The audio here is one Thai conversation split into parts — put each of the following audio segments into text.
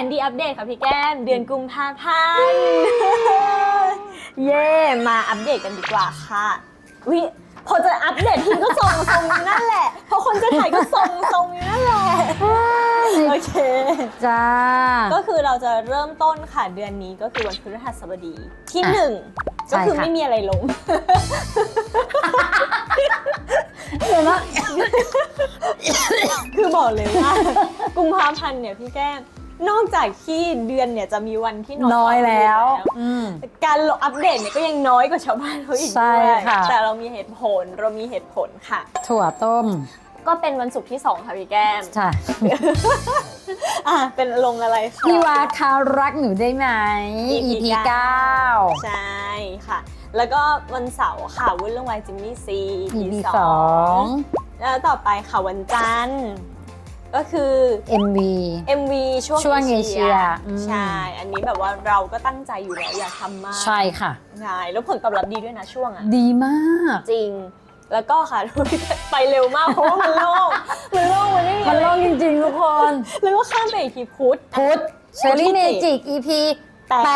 นดีอัปเดตค่ะพี่แก้ม เดือนกุมภาพันธ์เย่มาอัปเดตกันดีกว่าค่ะวิพอจะอัปเดตทีก็ทรงทรงนี้นั่นแหละ พอคนจะถ่ายก็ทรงทรงนี้นั่นแหละ โอเค จ้า ก็คือเราจะเริ่มต้นค่ะเดือนนี้ก็คือวันพฤหัสบดีที่อะหนึ่งใช่ก็คือค่ะไม่มีอะไรลงเดี๋ยวนะคือบอกเลยว่ากุมภาพันธ์เนี่ยพี่แก้ม นอกจากที่เดือนเนี่ยจะมีวันที่น้อยน้อยแล้วกาคนอื่นอืม การลงอัปเดตเนี่ยก็ยังน้อยกว่าชาวบ้านเขาอีกใช่ด้วยค่ะ แต่เรามีเหตุผลเรามีเหตุผลค่ะ ถั่วต้มก็เป็นวันศุกร์ที่ 2 ค่ะพี่แก้มใช่อะเป็นลงอะไรคะ พี่ว่าคารักหนูได้ไหม EP 9ใช่ค่ะ แล้วก็วันเสาร์ค่ะวุ่นเรื่องวายจิมมี่ซี EP สอง2แล้วต่อไปค่ะวันจันทร์ ก็คือ MV MV ช่วงช่วงเอเชียอืม ใช่ อันนี้แบบว่าเราก็ตั้งใจอยู่แล้วอยากทำมากใช่ค่ะ ใช่แล้วผลตอบรับดีด้วยนะช่วงอะ ดีมาก จริง แล้วก็ค่ะ ไปเร็วมากเพราะว่ามันโล่งมันโล่งมันไม่มีมันอะไรโล่งจริงๆ ทุกคน แล้วก็ข้ามไปอีกทีพุธพุธเชอรี่เมจิก EP แป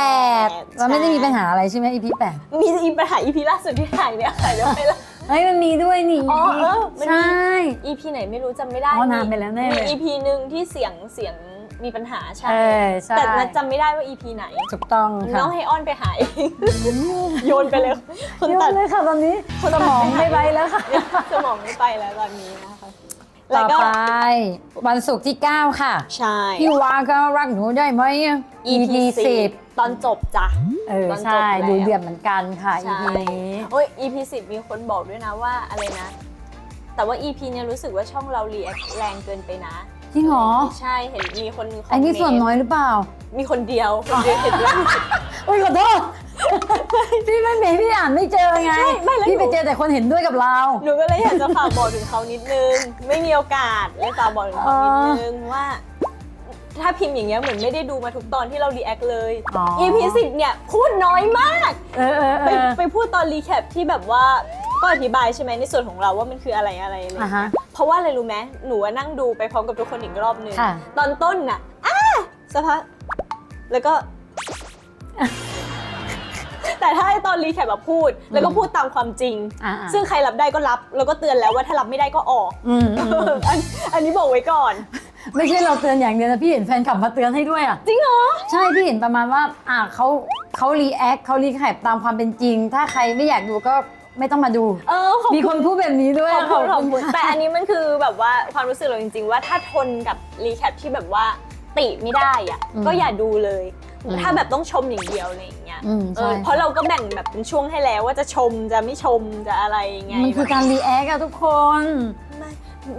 ด8เราไม่ได้มีปัญหาอะไรใช่ไหม EP 8มีอีปัญหา EP ล่าสุดที่ถ่ายเนี่ยค่ะเดี๋ยวไปละ เฮ้ยมันมีด้วยนี่อ๋อเออมันมี ใช่ EP ไหนไม่รู้จำไม่ได้อ๋อนานไปแล้วแน่เลย มี EP หนึ่งที่เสียงเสียงมีปัญหาใช่ เออใช่แต่นัทจำไม่ได้ว่า EP ไหน ถูกต้องค่ะน้องให้อ้อนไปหาเองโยนไปเลยคนเยตัอะดเลยค่ะตอนนี้สมองไม่ไปแล้วค่ะ สมองไม่ไปแล้วตอนนี้นะคะต่แล้วอก็ไป วันศุกร์ที่ 9 ค่ะ ใช่ พี่วาก็รักหนูได้ไหม EP สิบ ตอนจบจ้ะเออตอนจบใช่ แล้ว ดูเดือดเหมือนกันค่ะ ใช่ EP นี้ โอ้ย EP สิบมีคนบอกด้วยนะว่าอะไรนะ แต่ว่า EP เนี่ยรู้สึกว่าช่องเรารีแอคแรงเกินไปนะจริงเหรอ ใช่เห็นมีคนคอมเมนต์อันนี้ส่วนน้อยหรือเปล่า มีคนเดียวคนเดียวเห็นด้วย อุ้ยขอโทษ พี่ไม่เห็นพี่อ่านไม่เจอไง ใช่ไม่แล้วพี่ไปหนูเจอแต่คนเห็นด้วยกับเรา หนูก็เลยอยากจะฝากบอกถึงเขานิดนึง ไม่มีโอกาสเลยฝากบอกถึงเขานิดนึงว่า ถ้าพิมพ์อย่างเงี้ยเหมือนไม่ได้ดูมาทุกตอนที่เรารีแอคเลย อ๋อ EP สิบเนี่ยพูดน้อยมาก เออเออเอไปอ ไปพูดตอนรีแคปที่แบบว่าก็อธิบายใช่ไหมในส่วนของเราว่ามันคืออะไรอะไรอะไรอย่างอ่าเงี้ฮะยเพราะว่าอะไรรู้ไหมหนูอะนั่งดูไปพร้อมกับทุกคนอีกรอบนึงค่ะ ตอนต้นน่ะอ้าสักพักแล้วก็ แต่ถ้าไอ้ตอนรีแคปแบบพูด แล้วก็พูดตามความจริง อ่าซึ่งใครรับได้ก็รับ แล้วก็เตือนแล้วว่าถ้ารับไม่ได้ก็ออก อืมอืมอืมอันอันนี้บอกไว้ก่อน ไม่ใช่เราเตือนอย่างเดียวนะพี่เห็นแฟนคลับมาเตือนให้ด้วยอะ จริงเหรอ ใช่พี่เห็นประมาณว่าอ่าเขาเขารีแอคเขารีแคปตามความเป็นจริง ถ้าใครไม่อยากดูก็ไม่ต้องมาดู เออขอบมีคุคนณพูดแบบนี้ด้วยขอบคุณขอบคุณค่ะแต่อันนี้มันคือแบบว่าความรู้สึกเราจริง ๆ ว่าถ้าทนกับรีแคปที่แบบว่าติไม่ได้อะอืมก็อย่าดูเลยอืมถ้าแบบต้องชมอย่างเดียวอะไรอย่างเงี้ยอืมเอใช่ อเพราะเราก็แบ่งแบบเป็นช่วงให้แล้วว่าจะชมจะไม่ชมจะอะไรยังไงมันคือการรีแอคอะทุกคนไม่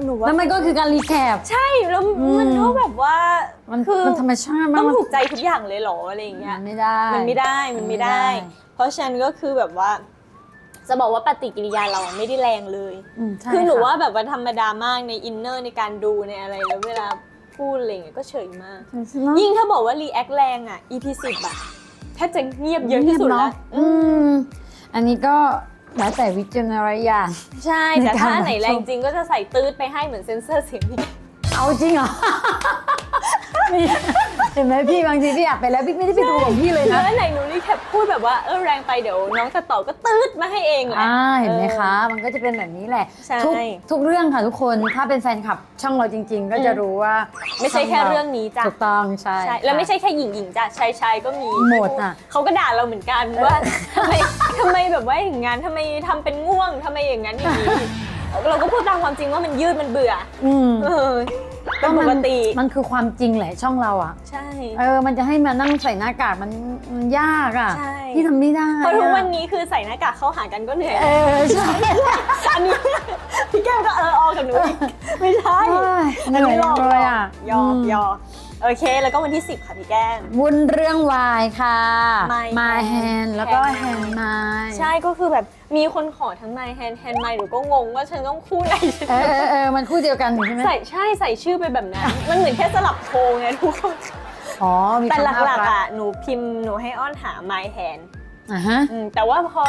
หนูว่าแล้วมันก็คือการรีแคป ใช่แล้วอืมมันก็แบบว่ามันคือมันธรรมชาติมาต้กองถูกใจทุกอย่างเลยเหรออะไรอย่างเงี้ยมันไม่ได้มันไม่ได้ มันไม่ได้ เพราะฉะนั้นก็คือแบบว่า จะบอกว่าปฏิกิริยาเราอะไม่ได้แรงเลย มใช่คือหนูะว่าแบบว่าธรรมดามากในอินเนอร์ในการดูในอะไรแล้วเวลาพูดอะไรอย่างเงี้ยก็เฉยมากเนอะยิ่งถ้าบอกว่ารีแอคแรงอะ EP สิบอะแทบจะเงียบเยอะที่สุดเนาะแล้วอืม อันนี้ก็ แล้วแต่วิจารณญาณ ใช่ ในแต่การถ้าอันไหนรับชม แรงจริงก็จะใส่ตืดไปให้เหมือนเซนเซอร์เสียงพี่เอาจริงเหรอ เห็นไหมพี่บางทีพี่อัดไปแล้วพี่ไม่ได้ไปดูของพี่เลยแล้นะวอันไหนหนูรีแคปพูดแบบว่าเออแรงไปเดี๋ยวน้องจะต่อก็ตืดมาให้เองแหละ อ่าเห็นไหมออคะ มันก็จะเป็นแบบนี้แหละ ใช่ ทุกทุกเรื่องค่ะทุกคนถ้าเป็นแฟนคลับช่องเราจริง ๆ ก็จะรู้ว่าไม่ใช่แค่เรื่องนี้จ้ะ ถูกต้องใช่ ใช่แล้วไม่ใช่แค่หญิงหญิงจ้ะชายชายก็มีหมดอะเขาก็ด่าเราเหมือนกันว่าทำไมทำไมแบบว่าอย่างงั้นทำไมทำเป็นง่วงทำไมอย่างนั้นอย่างนี้ เราก็พูดตามความจริงว่ามันยืดมันเบื่ออืม เออ เป็นปมักติมันคือความจริงแหละช่องเราอะ ใช่ เออ มันจะให้มานั่งใส่หน้ากากมันมันยากอะใช่พี่ทำไม่ได้เพราะทุกอะวันนี้คือใส่หน้ากากเข้าหากันก็เหนื่อยเออใช่อันนี้พี่แก้มก็เออออกับหนูอีกไม่ใช่เอ้ยเหนื่อยหลอกเลยอะหยอกมหยอก โอเค แล้วก็วันที่ 10 ค่ะพี่แก้ม วุ้นเรื่องวายค่ะ My My Hand Hand แล้วก็ Hand Hand My ใช่ก็คือแบบมีคนขอทั้งไมแฮนแฮนไมหนูก็งงว่าฉันต้องคู่ไหนเออเออเออมันคู่เดียวกันอยู่ใช่ไหมใส่ใช่ใส่ชื่อไปแบบนั้น มันเหมือนแค่สลับโครงไงทุกคนอ๋อ มีแต่ความหลักน่าๆรัอะหนูพิมพ์หนูให้อ้อนหา my hand อะฮะอืมแต่ว่าพอ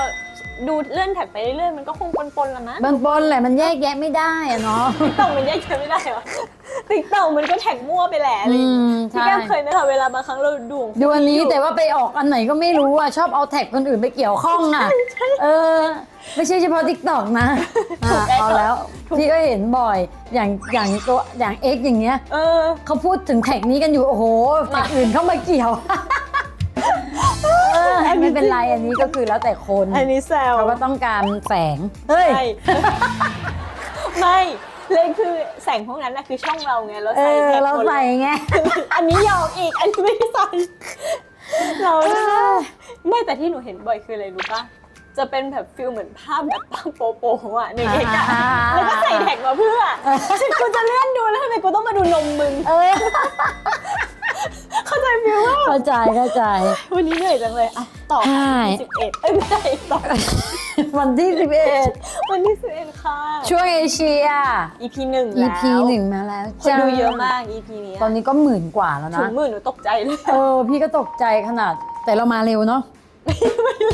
ดูเลื่อนแท็กไปเรื่อยๆมันก็คงปนๆแล้วนะบางปนแหละมันแยกแยะไม่ได้อะเนาะติ๊กต็อกมันแยกแยะไม่ได้เหรอ ติ๊กต็อกมันก็แท็กมั่วไปแหละอะไรอย่างอืงี้มพี่ใช่แก้มเคยไหมคะเวลาบางครั้งเราดูของดูอันนี้ยู่แต่ว่าไปออกอันไหนก็ไม่รู้อะชอบเอาแท็กคนอื่นไปเกี่ยวข้องอะเออ ไม่ใช่เฉพาะทิกตอกนะอะเอาแล้วพี่ก็เห็นบ่อยอย่างอย่างตัวอย่างเอ็กอย่างเงี้ยเออ เขาพูดถึงแท็กนี้กันอยู่โอ้โหแท็กอื่นเข้ามาเกี่ยวเออไม่เป็นไรอันนี้ก็คือแล้วแต่คนอันนี้แซวเขาก็ต้องการแสงเฮ้ย ใช่ ไม่ เลยคือแสงพวกนั้นนะคือช่องเราไงเราเอใส่อแท็กเราหมดใส่ไง อันนี้ยอมอีก อันนี้ไม่ได้ใส่เราไม่แต่ที่หนูเห็นบ่อยคืออะไรรู้ปะจะเป็นแบบฟิลเหมือนภาพแบบปังโปโปอะในเอกอะอ่า แล้วก็ใส่แท็กมาเพื่อฉันกูจะเลื่อนดูแล้วทำไมกูต้องมาดูนมมึง เออเข้า ใจฟิลว่าเข้าใจเข้าใจ วันนี้เหนื่อยจังเลยอะต่อใช่ สิบเอ็ดเอ้ยไม่ใช่ต่อวันที่11วันที่สิบเอ็ดค่ะช่วงเอเชีย EP หนึ่งแล้ว EP หนึ่งมาแล้วคนดูจ้าเยอะมาก EP นี้ตอนนี้ก็หมื่นกว่าแล้วถึนะ งหมื่นหนูตกใจเลยเออ พี่ก็ตกใจขนาด แต่เรามาเร็วเนาะ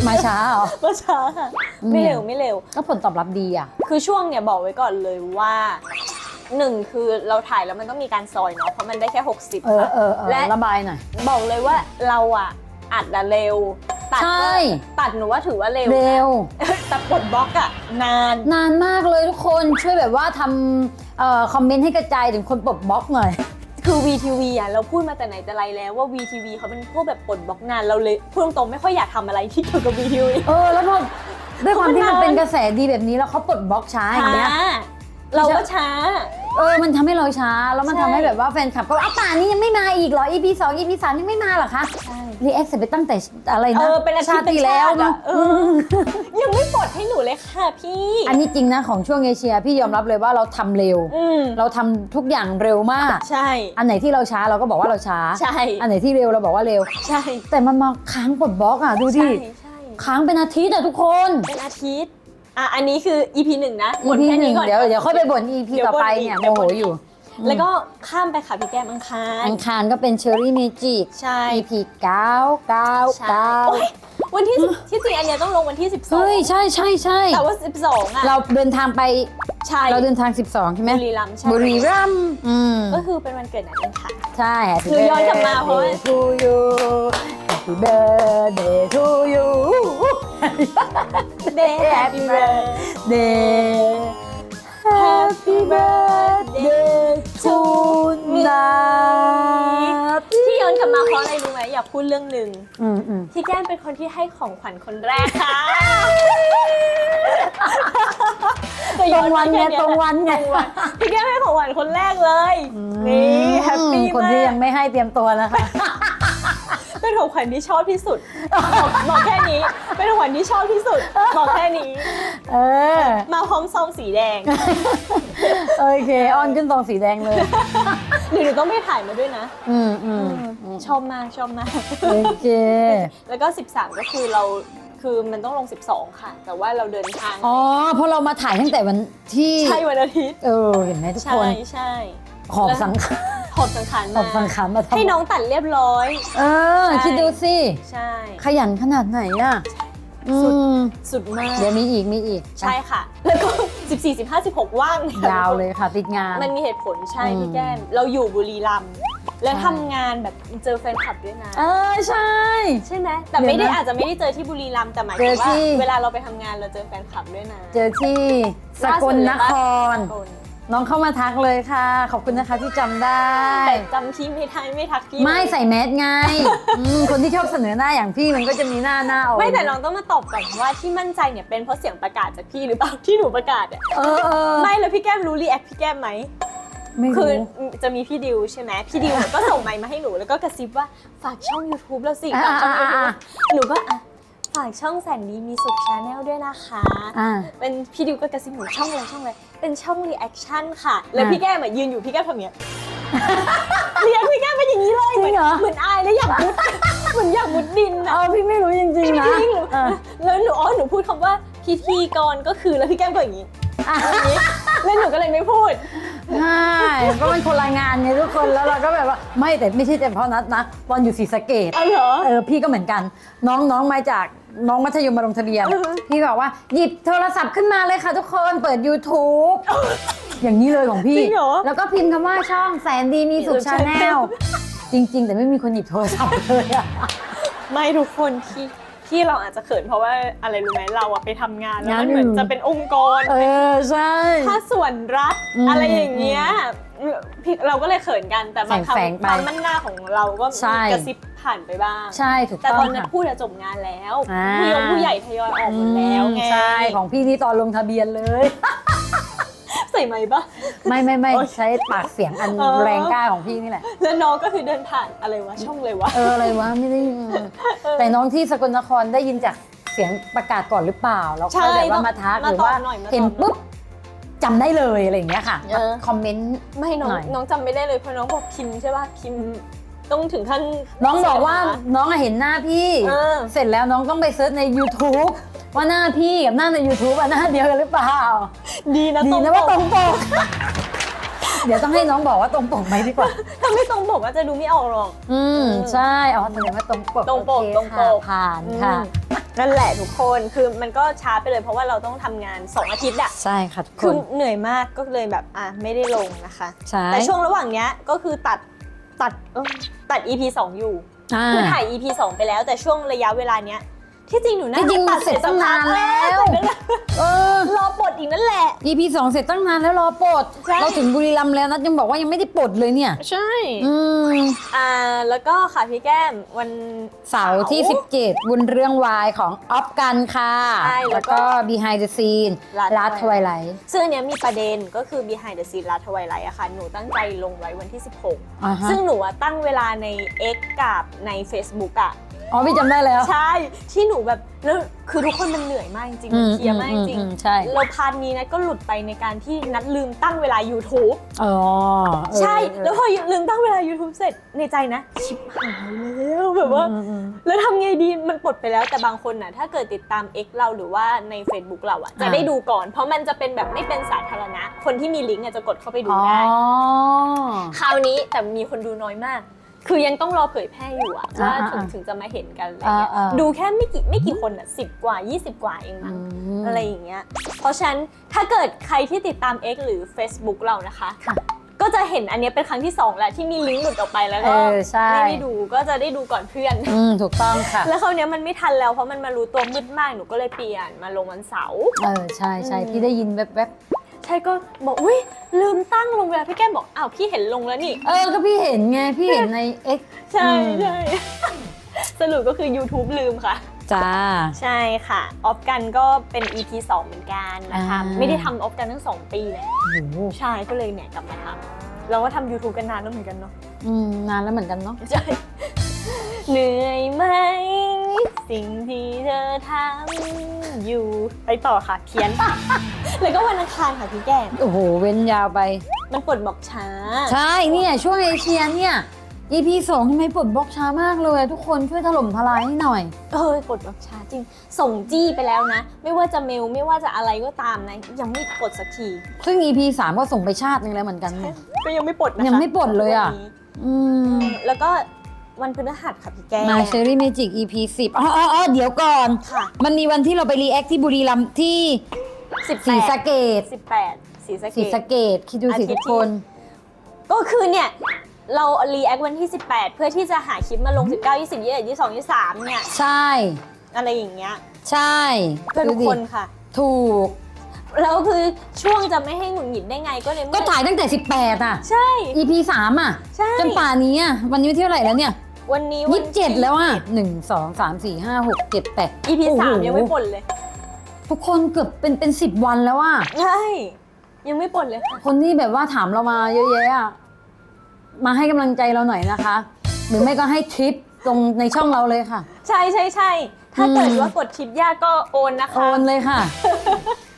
มาช้าเหรอ เมื่อเช้าค่ะ ไม่เร็วไม่เร็ว ก็ผลตอบรับดีอะ คือช่วงเนี่ยบอกไว้ก่อนเลยว่า หนึ่งคือเราถ่ายแล้วมันต้องมีการซอยเนาะเพราะมันได้แค่ 60เออค่ะ เออเออและ ระบายหน่อย บอกเลยว่าเราอะอัดอะเร็ว ตัดใช่ ก็ตัดหนูว่าถือว่าเร็วเร็ว แต่ปลดบล็อกอะนาน นานมากเลยทุกคนช่วยแบบว่าทำเอ่อคอมเมนต์ให้กระจายถึงคนปลดบล็อกหน่อย คือ VTV อะเราพูดมาแต่ไหนแต่ไรแล้วว่า VTV เขาเป็นพวกแบบปลดบล็อกนานเราเลยพูดตรงๆไม่ค่อยอยากทำอะไรที่เกี่ยวกับ VTV เออ แล้วพอด้วยความที่เพมัราะนมันนานเป็นกระแสดีแบบนี้แล้วเขาปลดบล็อกช้าอย่างเงี้ยช้า เราก็ช้า เออมันทำให้เราช้า แล้วมันใช่ ทำให้แบบว่าแฟนคลับก็อ้าวป่านนี้ยังไม่มาอีกเหรอ EP 2 EP 3ยังไม่มาเหรอคะใช่รีแอคเสร็จไปตั้งแต่อะไรเอนะอเป็นอาทิชาตติย์เป็นที่แล้วชาติเนาะอะเออยังไม่ปลดให้หนูเลยค่ะพี่อันนี้จริงนะของช่วงเอเชียพี่ยอมรับเลยว่าเราทำเร็ว อืมเราทำทุกอย่างเร็วมาก ใช่ อันไหนที่เราช้าเราก็บอกว่าเราช้า ใช่อันไหนที่เร็วเราบอกว่าเร็ว ใช่แต่มันมาค้างปลดบล็อกอะดูใช่ที่ใช่ค้างเป็นอาทิตย์อะทุกคน เป็นอาทิตย์ อะอันนี้คือ EP หนึ่งนะบ่น EP แค่หนึ่นี้งก่อน เดี๋ยวเดี๋ยวค่อยไปบ่น EP เดี๋ยวต่อบ่นไปอีกเนี่ยโมเดี๋ยวโหบ่นอีก อยู่ แล้วก็ข้ามไปค่ะพี่แก้มอังคาร อังคารก็เป็นเชอรี่เมจิก ใช่ EP 9 9 ใช่โอ๊ย วันที่10ที่จริงอันเนี้ยต้องลงวันที่12 9เฮ้ยใช่ใช่ใช่แต่ว่า12อะเราเดินทางไปใช่เราเดินทาง 12 ใช่ไหมบุรีรัมย์ใช่บุรีรัมย์อืมก็คือเป็นวันเกิดนันเองค่ะ ใช่ Happy คือย้อนกลับมาเพราะว่า birthday to you Happy birthday to you Day Happy Birthday Happy birthday to นัทที่ย้อนกลับ มาเพราะอะไรรู้ไหมอยากพูดเรื่องหนึ่งอืมอืมที่แก้มเป็นคนที่ให้ของขวัญคนแรกค่ะตรงวันไงตรงวันไงตรงวันพี่แก้มให้ของขวัญคนแรกเลยนี่แฮปปี้คนมาที่ยักงไม่ให้เตรียมตัวนะคะ เป็นของขวัญที่ชอบที่สุดบอกบอกแค่นี้เป็นของขวัญที่ชอบที่สุด บอกแค่นี้ เออ มาพร้อมซองสีแดง โอเคออนขึ้นตรงสีแดงเลย หรือหนูต้องไปถ่ายมาด้วยนะอืมอืมชอบมากชอบมาก โอเค แล้วก็ 13 ก็คือเราคือมันต้องลง 12 ค่ะ แต่ว่าเราเดินทางอ๋อเพราะเรามาถ่ายตั้งแต่วันที่ ใช่วันอาทิตย์เออ เห็นไหมทุกใช่คนใช่หอบสังขารหอบสังขารหอบสัมางขารมาทำให้น้องตัดเรียบร้อย เออ ใช่ คิดดูสิ ใช่ ขยันขนาดไหนอะสุด อืมสุดมาก เดี๋ยวมีอีกมีอีกใช่ค่ะ แล้วก็ 14 15 16 ว่างยาวเลยค่ะ ติดงาน มันมีเหตุผลใช่อืมพี่แก้ม เราอยู่บุรีรัมย์แล้วใช่ทำงานแบบเจอแฟนคลับด้วยนะ เออใช่ ใช่ไหมแต่ไม่ได้เดี๋ยวนะอาจจะไม่ได้เจอที่บุรีรัมย์แต่หมายเจถึองว่าที่เวลาเราไปทำงานเราเจอแฟนคลับด้วยนะ เจอที่สกลนครค นน้องเข้ามาทักเลยค่ะ ขอบคุณนะคะที่จำได้ แต่จำพี่ไม่ทันไม่ทักพี่ไม่เลยใส่แมสไงอืมคนที่ชอบเสนอหน้าอย่างพี่มันก็จะมีหน้าหน้าออกไม่แต่น้องต้องมาตอบก่อนว่าที่มั่นใจเนี่ยเป็นเพราะเสียงประกาศจากพี่หรือเปล่าที่หนูประกาศอะเออเออไม่แล้วพี่แก้มรู้รีแอคพี่แก้มไหม ไม่คือรู้จะมีพี่ดิวใช่ไหมพี่ดิวเนี่ยก็ส่งไมค์มาให้หนูแล้วก็กระซิบว่าฝากช่อง YouTube แล้วสิฝากช่องอ่าอ่า YouTube อ่าหนูก็อะ ฝากช่องแสนดีมีสุขชาแนลด้วยนะคะ อ่า เป็นพี่ดิวก็กระซิบหนูช่องอะไรช่องอะไรเป็นช่องรีแอคชั่นค่ะ แล้วอ่าพี่แก้มอะยืนอยู่พี่แก้มทำอย่างเงี้ย เรียกพี่แก้มเป็นอย่างนี้เลยจริงเหรอ มือนอายแล้วอยากมุด เหมือนอยากมุดดินเออะอพี่ไม่รู้จริงๆนะจริงๆหนูเออแล้วหนูอ๋อหนูพูดคำว่าพิธีกรก็คือแล้วพี่แก้มก็อย่างนี้อะอย่างนี้แล้วหนูก็เลยไม่พูด ใช่ก็เป็นคนรายงานไงทุกคนแล้วเราก็แบบว่าไม่แต่ไม่ใช่แต่เพราะนัดนะบอลอยู่ศรีสะเกดอ๋อเหรอ เออพี่ก็เหมือนกันน้องน้องมาจาก น้องมัธยมมาลงทะเบียนอือฮึพี่บอกว่าหยิบโทรศัพท์ขึ้นมาเลยค่ะทุกคนเปิด YouTube อย่างนี้เลยของพี่ จริงเหรอ แล้วก็พิมพ์คำว่าช่องแสนดีมีสุขมีสุขชาแนล Channel จริง ๆ แต่ไม่มีคนหยิบโทรศัพท์เลยอะ ไม่ทุกคนที่ที่เราอาจจะเขินเพราะว่าอะไรรู้ไหมเราอะไปทำงานแล้วงานมันเหมือนอยู่ จะเป็นองค์กรเออ ใช่ ถ้าส่วนรัฐอืมอะไรอย่างเงี้ยพี่เราก็เลยเขินกันแต่บางแฝงๆคำไปความมั่นหน้าของเราก็ใช่มีกระซิบ ผ่านไปบ้าง ใช่ถูกแต่ต้อตองนนั้นค่ะ พูดอะจบงานแล้วอ่า ผู้ยงผู้ใหญ่ทยอยออกหมดแล้วไงใช่ของพี่นี่ตอนลงทะเบียนเลย ใส่ไหมปะ ไม่ไม่ไม่โอเคใช้ปากเสียงอันเออ แรงกล้าของพี่นี่แหละ แล้วน้องก็คือเดินผ่านอะไรวะช่องเลยวะ เอออะไรวะไม่ได้อืมแต่น้องที่สกลนครได้ยินจากเสียงประกาศก่อนหรือเปล่าแล้วใช่ค่อยแบบว่ามาทักมาหรือตอบว่าหน่อยมาตอบเห็นหน่อยปุ๊บจำได้เลยอะไรอย่างเงี้ยค่ะเออ คอมเมนต์ ไม่น้องหน่อย น้องจำไม่ได้เลยเพราะน้องบอกพิมพ์ใช่ป่ะพิมพ์ ต้องถึงขั้นน้องบอกว่าน้องอะเห็นหน้าพี่ เออเสร็จแล้วน้องต้องไปเซิร์ชใน YouTube ว่าหน้าพี่กับหน้าใน YouTube อะหน้าเดียวกันหรือเปล่า ดีนะดีตรงนะปว่ากตรงปก เดี๋ยวต้องให้น้องบอกว่าตรงปกไหมดีกว่า ถ้าไม่ตรงปกก็จะดูไม่ออกหรอกอืมอืมใช่อ๋อแสดงว่าตรงปกตรงปกโอเคตรงปก ค่ะผ่านค่ะ อืมนั่นแหละทุกคนคือมันก็ช้าไปเลยเพราะว่าเราต้องทำงาน 2 อาทิตย์อะใช่ค่ะทุกคคือนเหนื่อยมากก็เลยแบบอะไม่ได้ลงนะคะ ใช่แต่ช่วงระหว่างเนี้ยก็คือตัด ตัดเอ้ยตัด EP 2 อยู่ อ่า คือถ่าย EP 2 ไปแล้วแต่ช่วงระยะเวลาเนี้ย ที่จริงหนูน่าที่จริงตัดเสร็จตั้งนานแล้วเสร็จตั้งนานเออ รอปลดอีกนั่นแหละ EP สองเสร็จตั้งนานแล้วรอปลดใช่ เราถึงบุรีรัมย์แล้วนัดยังบอกว่ายังไม่ได้ปลดเลยเนี่ย ใช่ อืมอ่า แล้วก็ค่ะพี่แก้มวัน เสาร์ที่ 17 บุญเรื่องวายของออฟกันค่ะ ใช่แล้แล้ววก็ก็ behind the scene ลาดลาดทวายไลท์ซึ่งอันเนี้ยมีประเด็นก็คือ behind the scene ลาทวายไลท์อะค่ะ หนูตั้งใจลงไว้วันที่อ่า16ฮะซึ่งหนูอะตั้งเวลาใน X กับใน Facebook อะ อ๋อพี่จำได้แล้ว ใช่ที่หนูแบบแล้วคือทุกคนมันเหนื่อยมากจริงๆอืมันมเพลียมากจริงอืมอืมใช่ เราพาร์ทนี้นะก็หลุดไปในการที่นัดลืมตั้งเวลา YouTube อ๋อเออใช่เออแล้วพอลืมตั้งเวลา YouTube เสร็จในใจนะ ชิบหายแล้วแบบว่า อืมอืม แล้วทำไงดีมันปลดไปแล้วแต่บางคนน่ะถ้าเกิดติดตาม X เราหรือว่าใน Facebook เราอะจะอ่า ได้ดูก่อน เพราะมันจะเป็นแบบไม่เป็นสาธารณะ คนที่มีลิงก์อะจะกดเข้าไปดูอ๋อได้คราวนี้แต่มีคนดูน้อยมาก คือยังต้องรอเผยแพร่อยู่อะว่าอ่าถึงอ่าถึงจะมาเห็นกันอะไรเงี้ยอ่าอ่าดูแค่ไม่กี่ไม่กี่คนอะสิบกว่า 20 กว่าเองมั้งมอะไรอย่างเงี้ยเพราะฉะนั้นถ้าเกิดใครที่ติดตาม X หรือ Facebook เรานะคะค่ะก็จะเห็นอันเนี้ยเป็นครั้งที่สองแล้วที่มีลิงก์หลุดออกไปแล้วเอก็อใช่ไม่ได้ดูก็จะได้ดูก่อนเพื่อนอืมถูกต้องค่ะ แล้วคราวเนี้ยมันไม่ทันแล้วเพราะมันมารู้ตัวมืดมากหนูก็เลยเปลี่ยนมาลงวันเสาร์เออใช่ใช่อืมพี่ได้ยินแวบใช่ก็บอกอุ้ยลืมตั้งลงเวลาพี่แก้มบอกอ้าวพี่เห็นลงแล้วนี่ๆเออ ก็พี่เห็นไง พี่เห็นใน X ใช่อืมใช่สรุปก็คือ YouTube ลืมค่ะ จ้า ใช่ค่ะ ออฟกันก็เป็น EP 2 เหมือนกันนะคะ อ่า ไม่ได้ทำออฟกันทั้ง 2 ปีเลยโอ้โหใช่ก็เลยเนี่ยกลับมาทำเราก็ทำ YouTube กันนานแล้วเหมือนกันเนาะ อืมนานแล้วเหมือนกันเนาะ ใช่ เหนื่อยไหม สิ่งที่เธอทำอยู่ ไปต่อค่ะเขียน แล้วก็วันอังคารค่ะพี่แก้มโอ้โห เว้นยาวไป มันปลดบอกช้า ใช่เนี่ยช่วงเอเชียเนี่ย EP สองทำไมปลดบล็อกช้ามากเลยทุกคนช่วยถล่มทลายให้หน่อย เออปลดบอกช้าจริง ส่งจี้ไปแล้วนะ ไม่ว่าจะเมลไม่ว่าจะอะไรก็ตามนะ ยังไม่ปลดสักทีซึ่ง EP สามก็ส่งไปชาตินึงแล้วเหมือนกันเนี่ยก็ยังไม่ปลดนะคะยังไม่ปลดเลยอะ วันนี้อืม แล้วก็ วันพฤหัสค่ะพี่แก้มมาเชอรี่เมจิก EP สิบอ๋ออ๋ออ๋อเดี๋ยวก่อน ค่ะ มันมีวันที่เราไปรีแอคที่บุรีรัมย์ที่สิบศรีสะเกดสิบแปดสีสะเกศรีษสะเกดคิดดูสิอาทิตย์ทุกคน ก็คือเนี่ย เรารีแอควันที่ 18 เพื่อที่จะหาคลิปมาลง 19 20 21 22 23เนี่ย ใช่ อะไรอย่างเงี้ยใช่เพื่อทุกดูดิคนค่ะ ถูก แล้วคือช่วงจะไม่ให้หงุดหงิดได้ไงก็เลยก็ถ่ายตั้งแต่ 18 อะ ใช่ EP สามอะ ใช่ จนป่านนี้อะ วันนี้วันที่เท่าไหร่แล้วเนี่ย วันนี้ยี่สิบเจ็ดแล้วอะหนึ่งสองสามสี่ห้าหกเจ็ดแปดอีพีโอ้โหสามยังไม่ปลดเลยทุกคนเกือบเป็นเป็นสิบวันแล้วอะ ใช่ยังไม่ปลดเลยค่ะคนที่แบบว่าถามเรามาเยอะแยะอะมาให้กำลังใจเราหน่อยนะคะ หรือไม่ก็ให้ทริปตรงในช่องเราเลยค่ะ ใช่ใช่ใช่ถ้าเกิดอืมว่ากดชิปยากก็โอนนะคะ โอนเลยค่ะแต่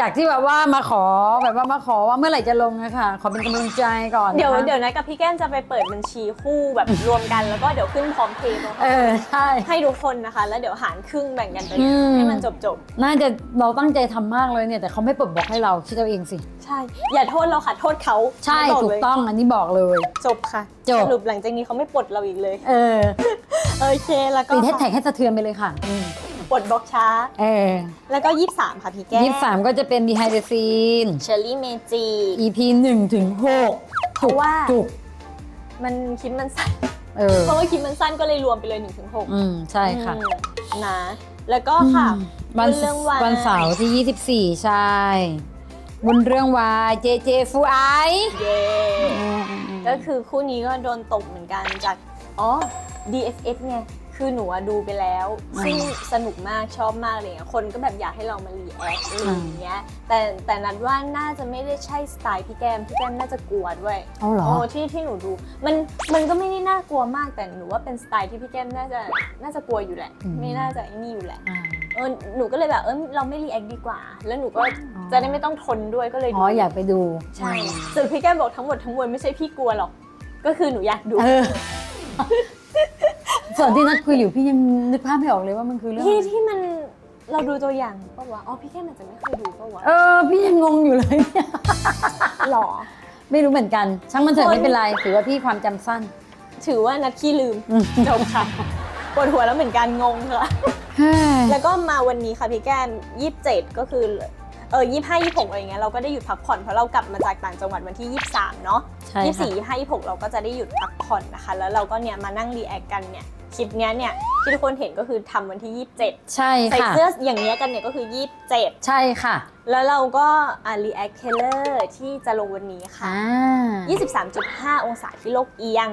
จากที่แบบว่ามาขอแบบว่ามาขอว่าเมื่อไหร่จะลงนะคะขอเป็นกำลังใจก่อนนะคะเดี๋ยวเดี๋ยวนะกับพี่แก้มจะไปเปิดบัญชีคู่แบบรวมกันแล้วก็เดี๋ยวขึ้นพร้อมเพย์ตรงเออใช่ ให้ทุกคนนะคะ แล้วเดี๋ยวหารครึ่งแบ่งกันไปอืม ให้มันจบจบน่าจะเราตั้งใจทำมากเลยเนี่ยแต่เขาไม่ปลดบล็อกให้เราคิดเอาเองสิ ๆใช่ อย่าโทษเราค่ะโทษเขาใช่บถูกเลยต้องอันนี้บอกเลย จบค่ะจบ สรุปหลังจากนี้เขาไม่ปลดเราอีกเลย เออโอเคแล้วก็ตีแฮชแท็กให้สะเทือนไปเลยค่ะอืม ปลดบล็อกช้า เออแล้วก็ 23 ค่ะพี่แก้มยี่สิบสามก็จะเป็น behind the scene เชอร์รี่เมจิ EP หนึ่งถึงหกเพราะว่า จุกมันคลิปมันสั้น เออ เพราะว่าคลิปมันสั้นก็เลยรวมไปเลย1ถึง6อืม ใช่ค่ะนะ แล้วก็ค่ะวันเรื่องวายวันเสาร์ที่ 24 ใช่บนเรื่องวายเจเจฟูไอเย้ก็คือคู่นี้ก็โดนตกเหมือนกันจาก อ๋อ DFS ไง คือหนูอะดูไปแล้ว ซึ่งสนุกมากชอบมากเลยอะคนก็แบบอยากให้เรามารีแอคอะไรอย่างเงี้ยแต่แต่นัดว่าน่าจะไม่ได้ใช่สไตล์พี่แก้มพี่แก้มน่าจะกลัวด้วยเอาเหรอ โอ้ที่ที่หนูดูมันมันก็ไม่ได้น่ากลัวมากแต่หนูว่าเป็นสไตล์ที่พี่แก้มน่าจะน่าจะกลัวอยู่แหละ อืม ไม่น่าจะไอ้นี่อยู่แหละอ่าเออหนูก็เลยแบบเออเราไม่รีแอคดีกว่า แล้วหนูก็อ๋อจะได้ไม่ต้องทนด้วยก็เลยอ๋ดูออยากไปดูใช่ส่วนพี่แก้มบอกทั้งหมดทั้งมวลไม่ใช่พี่กลัวหรอก ก็คือหนูอยากดู เออ ส่วนที่นัดคุยอยู่พี่ยังนึกภาพไม่ออกเลยว่ามันคือเรื่องที่อะไรที่มันเราดูตัวอย่างปะวะอ๋อพี่แก้มอาจจะไม่เคยดูปะวะเออ พี่ยังงงอยู่เลยเนี่ยหรอ ไม่รู้เหมือนกัน ช่างมันเถอะคนไม่เป็นไรถือว่าพี่ความจำสั้น ถือว่านัดขี้ลืมจบค่ะปวดหัวแล้วเหมือนกันงงค่ะ แล้วก็มาวันนี้ค่ะพี่แก้มยี่สิบเจ็ดก็คือเออยี่ห้ายี่หกอะไรเงี้ยเราก็ได้หยุดพักผ่อนเพราะเรากลับมาจากต่างจังหวัดวันที่ยี่สามเนาะใช่ยี่ค่ะสี่ยี่ห้ายี่หกเราก็จะได้หยุดพักผ่อนนะคะ แล้วเราก็เนี่ยมานั่งรีแอคกันเนี่ย คลิปเนี้ยเนี่ยที่ทุกคนเห็นก็คือทำวันที่ยี่สิบเจ็ดใช่ใส่ค่ะเสื้ออย่างเงี้ยกันเนี่ยก็คือยี่สิบเจ็ดใช่ค่ะแล้วเราก็อ่ารีแอคเทเลอร์ที่จะลงวันนี้ค่ะ อ่า23.5 องศาที่โลกเอียง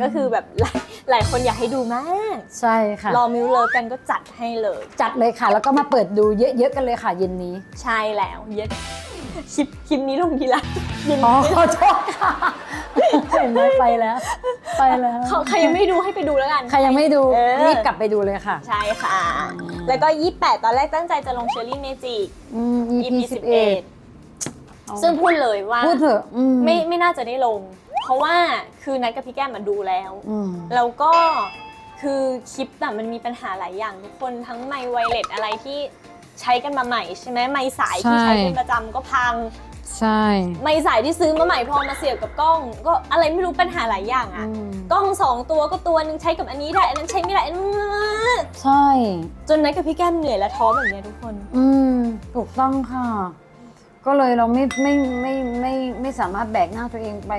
ก็คือแบบหลายหลายคนอยากให้ดูมาก ใช่ค่ะ รอมิวเลิฟกันก็จัดให้เลย จัดเลยค่ะ แล้วก็มาเปิดดูเยอะๆกันเลยค่ะเย็นนี้ ใช่แล้วเย็ด คลิปคลิปนี้ลงทีละเย็นอ๋อขอโทษค่ะเห็นไหมไปแล้ว ไปแล้วเขาใครยังไม่ดูให้ไปดูแล้วกัน ใครยังไม่ดูเออ รีบกลับไปดูเลยค่ะใช่ค่ะ แล้วก็ 28 ตอนแรกตั้งใจจะลงเชอรี่เมจิก อืม EP EP 11ซึ่งพูดเลยว่าพูดเถอะอืมไม่ไม่น่าจะได้ลง เพราะว่าคือนัดกับพี่แก้มมาดูแล้ว อืม แล้วก็คือคลิปอะมันมีปัญหาหลายอย่างทุกคนทั้งไมค์ไวเลสอะไรที่ ใช้กันมาใหม่ใช่ไหมไมค์สายที่ใช่ใช้เป็นประจำก็พัง ใช่ไมค์สายที่ซื้อมาใหม่พอมาเสียบกับกล้อง ก็อะไรไม่รู้ปัญหาหลายอย่างอือะมกล้องสองตัวก็ตัวหนึงใช้กับอันนี้ได้อันนั้นใช้ไม่ได้อันนั้นใช่ จนนัดกับพี่แก้มเหนื่อยและท้อแบบเนี้ยทุกคน อืม ถูกต้องค่ะ ก็เลยเราไม่ไม่ไม่ไม่ไม่สามารถแบกหน้าตัวเองไป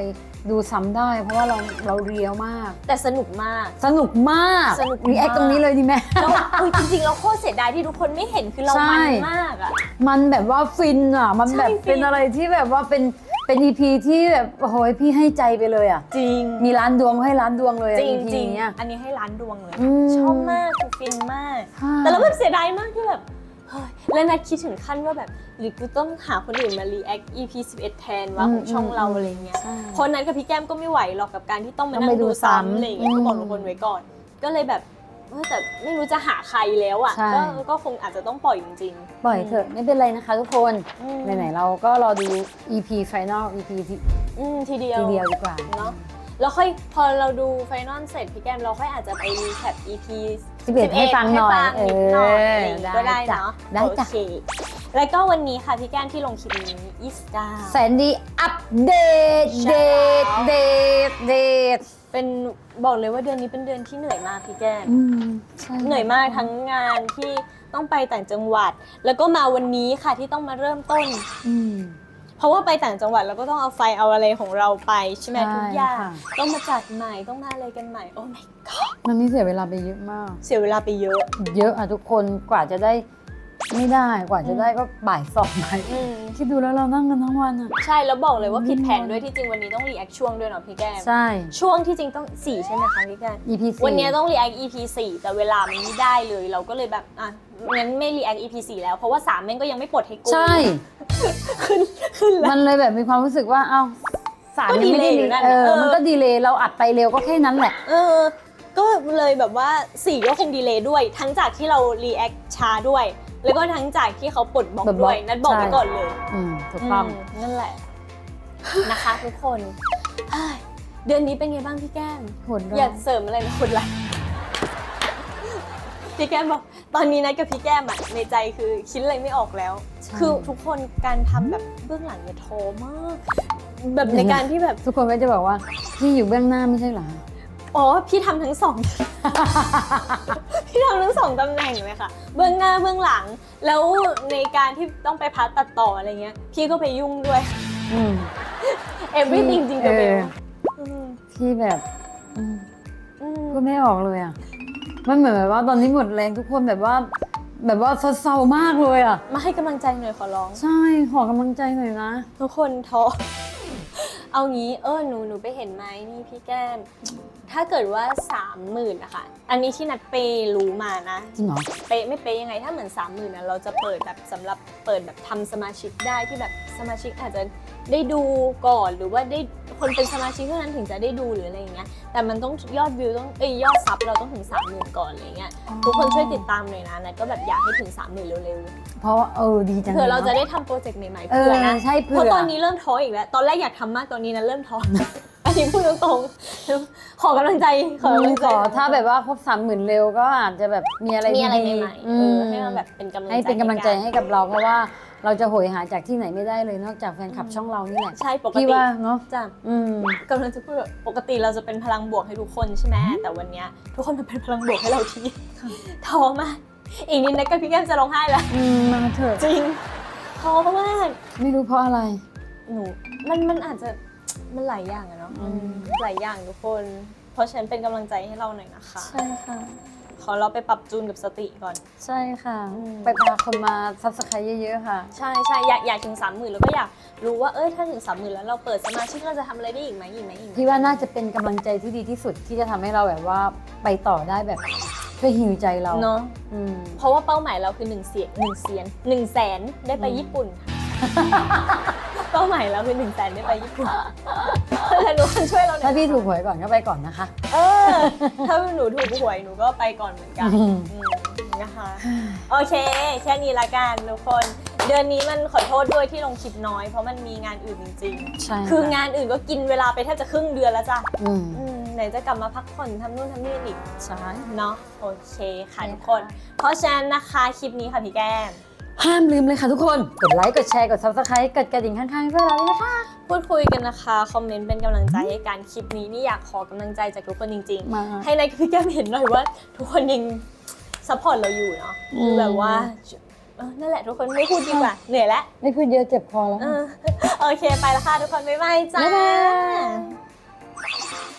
ดูซ้ำได้ เพราะว่าเราเราเรียวมาก แต่สนุกมาก สนุกมากสนุกมาก รีแอคตรงนี้เลยดีไหม แล้วอุ้ยจริงๆ เราโคตรเสียดายที่ทุกคนไม่เห็นคือเราใช่ มันมากอะ มันแบบว่าฟินอะ มันแบบใช่ฟิน เป็นอะไรที่แบบว่าเป็นเป็นอีพีที่แบบโอ้โหพี่ให้ใจไปเลยอะ จริง มีร้านดวงให้ร้านดวงเลยจริงอีพีจริงเนี้ย อันนี้ให้ร้านดวงเลย อืมชอบมากคือฟินมากค่ะแต่เราแบบเสียดายมากที่แบบ เฮ้ยแล้วนัดคิดถึงขั้นว่าแบบหรือกูต้องหาคนอื่นมา react EP 11 แทนว่าของช่องเราอะไรเงี้ยใช่ เพราะนั้นกับพี่แก้มก็ไม่ไหวหรอกกับการที่ต้องมาต้องนั่ไปงดูดูซ้ำซ้ำอะไรเงี้ยอืมก็บอกทุกคนไว้ก่อน ก็เลยแบบเออแต่ไม่รู้จะหาใครแล้วอะใช่ ก็ก็คงอาจจะต้องปล่อยจริงๆปล่อยเถอะไม่เป็นไรนะคะทุกคน อืมไหนๆเราก็รอดู EP Final EP ที่อืมทีเดียวทีเดียวดีกว่า เนาะ แล้วค่อยพอเราดูไฟนอลเสร็จพี่แก้มเราค่อยอาจจะไปรีแคป EP 11ให้ฟังหน่อยให้ฟังนิดหน่อยอะไรอย่างเองี้อก็ได้ได้จ้ะเนาะได้จ้ะ โอเคแล้วก็วันนี้ค่ะพี่แก้มที่ลงคลิปนี้29 แสนดีอัปเดตใช่ เดตเดตเดตเป็นบอกเลยว่าเดือนนี้เป็นเดือนที่เหนื่อยมากพี่แก้ม อืมใช่เหนื่อยมากทั้งงานที่ต้องไปต่างจังหวัด แล้วก็มาวันนี้ค่ะที่ต้องมาเริ่มต้นอืม เพราะว่าไปต่างจังหวัดเราก็ต้องเอาไฟเอาอะไรของเราไปใช่ไหมใช่ทุกอย่างค่ะต้องมาจัดใหม่ต้องมาอะไรกันใหม่โอ้ my god มันนี่เสียเวลาไปเยอะมาก เสียเวลาไปเยอะ เยอะอะทุกคนกว่าจะได้ไม่ได้กว่าจะได้ก็บ่ายสองบ่ายอืมคิดดูแล้วเรานั่งกันทั้งวันอะใช่แล้วบอกเลยว่าผิดแผนอืมด้วยที่จริงวันนี้ต้องรีแอคช่วงด้วยเนาะพี่แก้มใช่ ช่วงที่จริงต้อง4ใช่ไหมคะพี่แก้ม EP สี่วันนี้ต้องรีแอค EP 4แต่เวลามันไม่ได้เลยเราก็เลยแบบอะงั้นไม่รีแอค EP 4แล้วเพราะว่า3แม่งก็ยังไม่ปลดให้กู ใช่ ขึ้นขึ้นแล้ว มันเลยแบบมีความรู้สึกว่าเอ้าสารก็ยังไม่ได้ดีเลยอยู่นั่นเอน่ะอเออ มันก็ดีเลยเราอัดไปเร็วก็แค่นั้นแหละ เออ ก็เลยแบบว่า4ก็คงดีเลยด้วย ทั้งจากที่เรารีแอคช้าด้วย แล้วก็ทั้งจากที่เขาปลดบล็อกปลดบล็ด้อวกยนัดบอกไว้ใช่ก่อนเลยอืมถูกต้อง มนั่นแหละ นะคะทุกคนเอ้ยเดือนนี้เป็นไงบ้างพี่แก้มโหดอยากเสริมอะไรนะคุณไร พี่แก้มบอกตอนนี้นะกับพี่แก้มอะในใจคือคิดอะไรไม่ออกแล้ว ใช่ คือทุกคนการทำแบบเบื้องหลังเนี่ยท้อมาก แบบในการที่แบบทุกคนก็จะบอกว่าพี่อยู่เบื้องหน้าไม่ใช่เหรอ อ๋อพี่ทำทั้งสอง พี่ทำทั้งสองตำแหน่งเลยค่ะ เบื้องหน้าเบื้องหลัง แล้วในการที่ต้องไปพัดตัดต่ออะไรเงี้ย พี่ก็ไปยุ่งด้วย อืม everything จริงกับเบลเออพี่แบบอืมอืมพูดไม่ออกเลยอะ มันเหมือนแบบว่าตอนนี้หมดแรงทุกคนแบบว่า แบบว่าเศร้าๆมากเลยอะ มาให้กำลังใจหน่อยขอร้อง ใช่ขอกำลังใจหน่อยนะ ทุกคนท้อ เอางี้เออหนูหนูไปเห็นไหมนี่พี่แก้ม ถ้าเกิดว่าสามหมื่นนะคะ อันนี้ที่นัดเปย์รู้มานะ จริงเหรอ เป๊ะไม่เป๊ะยังไงถ้าเหมือน3 0,000นะเราจะเปิดแบบสำหรับเปิดแบบทำสมาชิกได้ที่แบบสมาชิกอาจจะได้ดูก่อนหรือว่าได้ คนเป็นสมาชิกเท่านั้นถึงจะได้ดูหรืออะไรอย่างเงี้ยแต่มันต้องยอดวิวต้องเอ้ยยอดซับเราต้องถึง 3 0,000 ก่อนอะไรเงี้ยทุกคนช่วยติดตามหน่อยนะนะก็แบบอยากให้ถึง 3 0,000 เร็วเพราะว่าเออดีจัๆงเผื่อเราจะนได้ทำโปรเจกต์ใหม่ๆเอเผื่ออนะใช่เพเผื่อราะตอนนี้เริ่มท้ออีกแล้ว ตอนแรกอยากทำมากตอนนี้นะเริ่มท้อ อันนี้พูดตรงๆขอกำลังใจขอกำลังขใจอถ้าแบบว่าครบสามหมื่นเร็วก็อาจจะแบบมีอะไรมีอะไรดีๆใหม่ๆอืเอมอให้มันแบบเป็นกำลังใจให้เป็นกำลังใจนให้กับเราเพราะว่า เราจะโหยหาจากที่ไหนไม่ได้เลยนอกจากแฟนคลับช่องเรานี่แหละใช่ปกพี่ติว่าเนาะจ้ะอืม กำลังจะพูดว่าปกติเราจะเป็นพลังบวกให้ทุกคนใช่ไหมแต่วันเนี้ยทุกคนมาเป็นพลังบวกให้เราทีท้อมากอีกนิดนะกับพี่แก้มจะร้องไห้แล้วอืมมาเถอะจริงท้อมากไม่รู้เพราะอะไร หนูมันมันอาจจะมันหลายอย่างอะเนาะอืมหลายอย่างทุกคน เพราะฉะนั้นเป็นกำลังใจให้เราหน่อยนะคะ ใช่ค่ะ ขอเราไปปรับจูนกับสติก่อน ใช่ค่ะ อืม ไปพาคนมาซับสไครต์เยอะๆค่ะ ใช่ใช่อยากอยากถึงสามหมื่นแล้วก็อยากรู้ว่าเอ้ยถ้าถึงสามหมื่นแล้วเราเปิดสมาชิกเราจะทำอะไรได้อีกไหมอีกไหมอีกไหมพี่ว่าน่าจะเป็นกำลังใจที่ดีที่สุดที่จะทำให้เราแบบว่าไปต่อได้แบบช่วยฮิวใจเราเนาะอืม เพราะว่าเป้าหมายเราคือ1เสียนหนึ่งเสียนหนึ่งแสนได้ไปอืม ญี่ปุ่นค่ะ เป้าหมายเราคือ1นึ่งแสนได้ไปญี่ปุ่นถ้าทุกคนช่วยเราหน่อยถ้าพี่ถูกหวยก่อนก็ไปก่อนนะคะ เออ ถ้าหนูถูกหวยหนูก็ไปก่อนเหมือนกันอืม อืมนะคะ โอเค แค่นี้ละกันทุกคน เดือนนี้มันขอโทษด้วยที่ลงคลิปน้อย เพราะมันมีงานอื่นจริงใช่ๆ คืองานอื่นก็กินเวลาไปแทบจะครึ่งเดือนแล้วจ้ะอืมอืมไหนจะกลับมาพักผ่อนทำนู่นทำนี่อีก ใช่ เนาะโอเคค่ะใช่ทุกคน เพราะฉะนั้นนะคะ คลิปนี้ค่ะพี่แก้ม ห้ามลืมเลยค่ะทุกคน กดไลค์ กดแชร์ กด subscribe กดกระดิ่งข้างๆเพื่อเราด้วยนะคะ พูดคุยกันนะคะ คอมเมนต์เป็นกำลังใจให้การคลิปนี้นี่อยากขอกำลังใจจากทุกคนจริงมา ๆ ให้นายกับพี่แก้มเห็นหน่อยว่า ทุกคนยังซัพพอร์ตเราอยู่เนาะอืม คือแบบว่าเออนั่นแหละทุกคนไม่พูดดีกว่า เหนื่อยแล้วไม่พูดเยอะเจ็บคอแล้ว เออโอเคไปแล้วค่ะทุกคน บ๊ายบายจ้า บ๊ายบาย